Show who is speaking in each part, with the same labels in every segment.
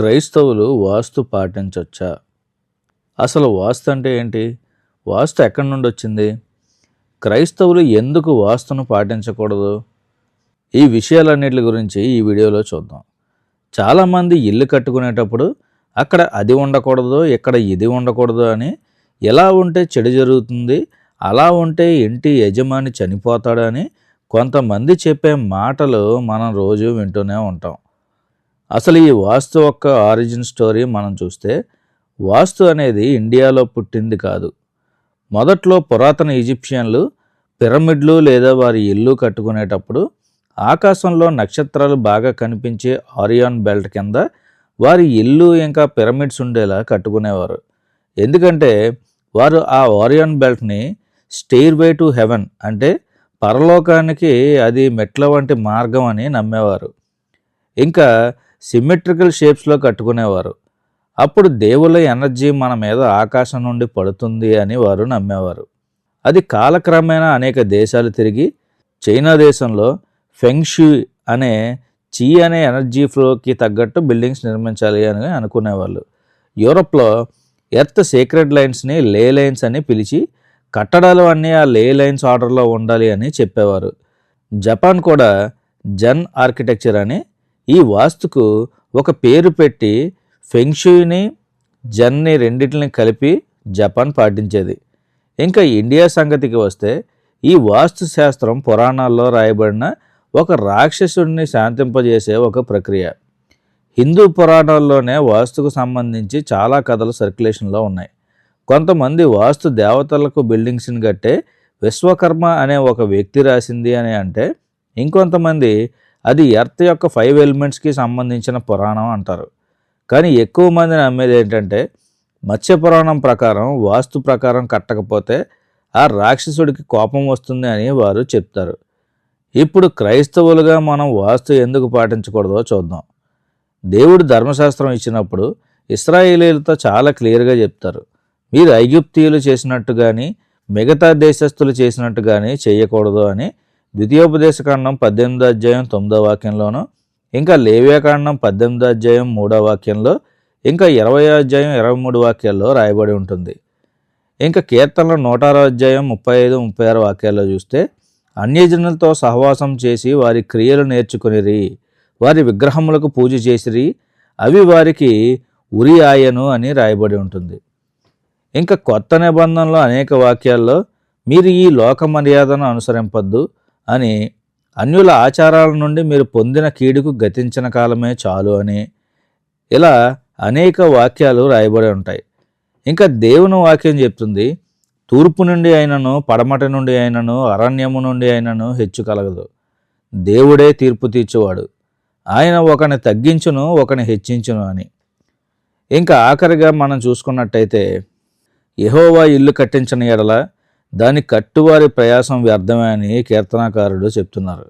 Speaker 1: క్రైస్తవులు వాస్తు పాటించవచ్చా అసలు వాస్తు అంటే ఏంటి? వాస్తు ఎక్కడి నుండి వచ్చింది? క్రైస్తవులు ఎందుకు వాస్తును పాటించకూడదు? ఈ విషయాలన్నిటి గురించి ఈ వీడియోలో చూద్దాం. చాలామంది ఇల్లు కట్టుకునేటప్పుడు అక్కడ అది ఉండకూడదు ఇక్కడ ఇది ఉండకూడదు అని ఎలా ఉంటే చెడు జరుగుతుంది అలా ఉంటే ఇంటి యజమాని చనిపోతాడని కొంతమంది చెప్పే మాటలు మనం రోజు వింటూనే ఉంటాం. అసలు ఈ వాస్తు యొక్క ఆరిజిన్ స్టోరీ మనం చూస్తే వాస్తు అనేది ఇండియాలో పుట్టింది కాదు. మొదట్లో పురాతన ఈజిప్షియన్లు పిరమిడ్లు లేదా వారి ఇల్లు కట్టుకునేటప్పుడు ఆకాశంలో నక్షత్రాలు బాగా కనిపించే ఆరియాన్ బెల్ట్ కింద వారి ఇల్లు ఇంకా పిరమిడ్స్ ఉండేలా కట్టుకునేవారు. ఎందుకంటే వారు ఆ ఆరియాన్ బెల్ట్ని స్టెయిర్వే టు హెవెన్ అంటే పరలోకానికి అది మెట్ల వంటి మార్గం అని నమ్మేవారు. ఇంకా సిమెట్రికల్ షేప్స్లో కట్టుకునేవారు. అప్పుడు దేవుళ్ళ ఎనర్జీ మన మీద ఆకాశం నుండి పడుతుంది అని వారు నమ్మేవారు. అది కాలక్రమేణా అనేక దేశాలు తిరిగి చైనా దేశంలో ఫెంగ్షూ అనే చీ అనే ఎనర్జీ ఫ్లోకి తగ్గట్టు బిల్డింగ్స్ నిర్మించాలి అని అనుకునేవాళ్ళు. యూరప్లో ఎర్త్ సీక్రెట్ లైన్స్ని లే లైన్స్ అని పిలిచి కట్టడాలు అన్నీ ఆ లే లైన్స్ ఆర్డర్లో ఉండాలి అని చెప్పేవారు. జపాన్ కూడా జన్ ఆర్కిటెక్చర్ అని ఈ వాస్తుకు ఒక పేరు పెట్టి ఫెంగ్షూని జన్ని రెండింటిని కలిపి జపాన్ పాటించేది. ఇంకా ఇండియా సంగతికి వస్తే ఈ వాస్తు శాస్త్రం పురాణాల్లో రాయబడిన ఒక రాక్షసుడిని శాంతింపజేసే ఒక ప్రక్రియ. హిందూ పురాణాల్లోనే వాస్తుకు సంబంధించి చాలా కథలు సర్క్యులేషన్లో ఉన్నాయి. కొంతమంది వాస్తు దేవతలకు బిల్డింగ్స్ని కట్టే విశ్వకర్మ అనే ఒక వ్యక్తి రాసింది అని అంటే ఇంకొంతమంది అది ఎర్త్ యొక్క ఫైవ్ ఎలిమెంట్స్కి సంబంధించిన పురాణం అంటారు. కానీ ఎక్కువ మంది నమ్మేది ఏంటంటే మత్స్య పురాణం ప్రకారం వాస్తు ప్రకారం కట్టకపోతే ఆ రాక్షసుడికి కోపం వస్తుంది అని వారు చెప్తారు. ఇప్పుడు క్రైస్తవులుగా మనం వాస్తు ఎందుకు పాటించకూడదో చూద్దాం. దేవుడు ధర్మశాస్త్రం ఇచ్చినప్పుడు ఇస్రాయేలీలతో చాలా క్లియర్గా చెప్తారు. మీరు ఐగుప్తీయులు చేసినట్టు కానీ మిగతా దేశస్తులు చేసినట్టు కానీ చేయకూడదు అని ద్వితీయోపదేశకాండం పద్దెనిమిదో అధ్యాయం తొమ్మిదో వాక్యంలోనూ ఇంకా లేవ్యాకాండం పద్దెనిమిదో అధ్యాయం మూడో వాక్యంలో ఇంకా ఇరవై అధ్యాయం ఇరవై మూడు వాక్యాల్లో రాయబడి ఉంటుంది. ఇంకా కీర్తనలో నూట ఆరో అధ్యాయం ముప్పై ఐదు ముప్పై ఆరు వాక్యాల్లో చూస్తే అన్యజనులతో సహవాసం చేసి వారి క్రియలు నేర్చుకునిరి వారి విగ్రహములకు పూజ చేసిరి అవి వారికి ఉరి ఆయను అని రాయబడి ఉంటుంది. ఇంకా కొత్త నిబంధనలో అనేక వాక్యాల్లో మీరు ఈ లోక మర్యాదను అనుసరింపద్దు అని అన్యుల ఆచారాల నుండి మీరు పొందిన కీడుకు గతించిన కాలమే చాలు అని ఇలా అనేక వాక్యాలు రాయబడి ఉంటాయి. ఇంకా దేవుని వాక్యం చెప్తుంది తూర్పు నుండి అయినను పడమట నుండి అయినను అరణ్యము నుండి అయినను హెచ్చు కలగదు. దేవుడే తీర్పు తీర్చేవాడు. ఆయన ఒకని తగ్గించును ఒకని హెచ్చించును అని. ఇంకా ఆఖరిగా మనం చూసుకున్నట్టయితే యహోవా ఇల్లు కట్టించిన ఎడల దాని కట్టువారి ప్రయాసం వ్యర్థమే అని కీర్తనాకారుడు చెప్తున్నారు.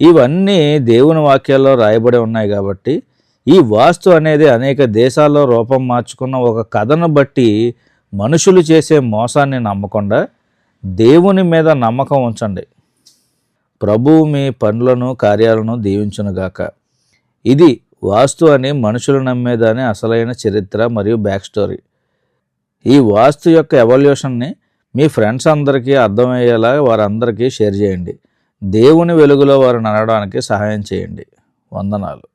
Speaker 1: ఇవన్నీ దేవుని వాక్యాల్లో రాయబడి ఉన్నాయి కాబట్టి ఈ వాస్తు అనేది అనేక దేశాల్లో రూపం మార్చుకున్న ఒక కథను బట్టి మనుషులు చేసే మోసాన్ని నమ్మకుండా దేవుని మీద నమ్మకం ఉంచండి. ప్రభువు మీ పనులను కార్యాలను దీవించునుగాక. ఇది వాస్తు అని మనుషులు నమ్మేదాని అసలైన చరిత్ర మరియు బ్యాక్ స్టోరీ. ఈ వాస్తు యొక్క ఎవల్యూషన్ని మీ ఫ్రెండ్స్ అందరికీ అర్థమయ్యేలా వారందరికీ షేర్ చేయండి. దేవుని వెలుగులో వారు నడవడానికి సహాయం చేయండి. వందనాలు.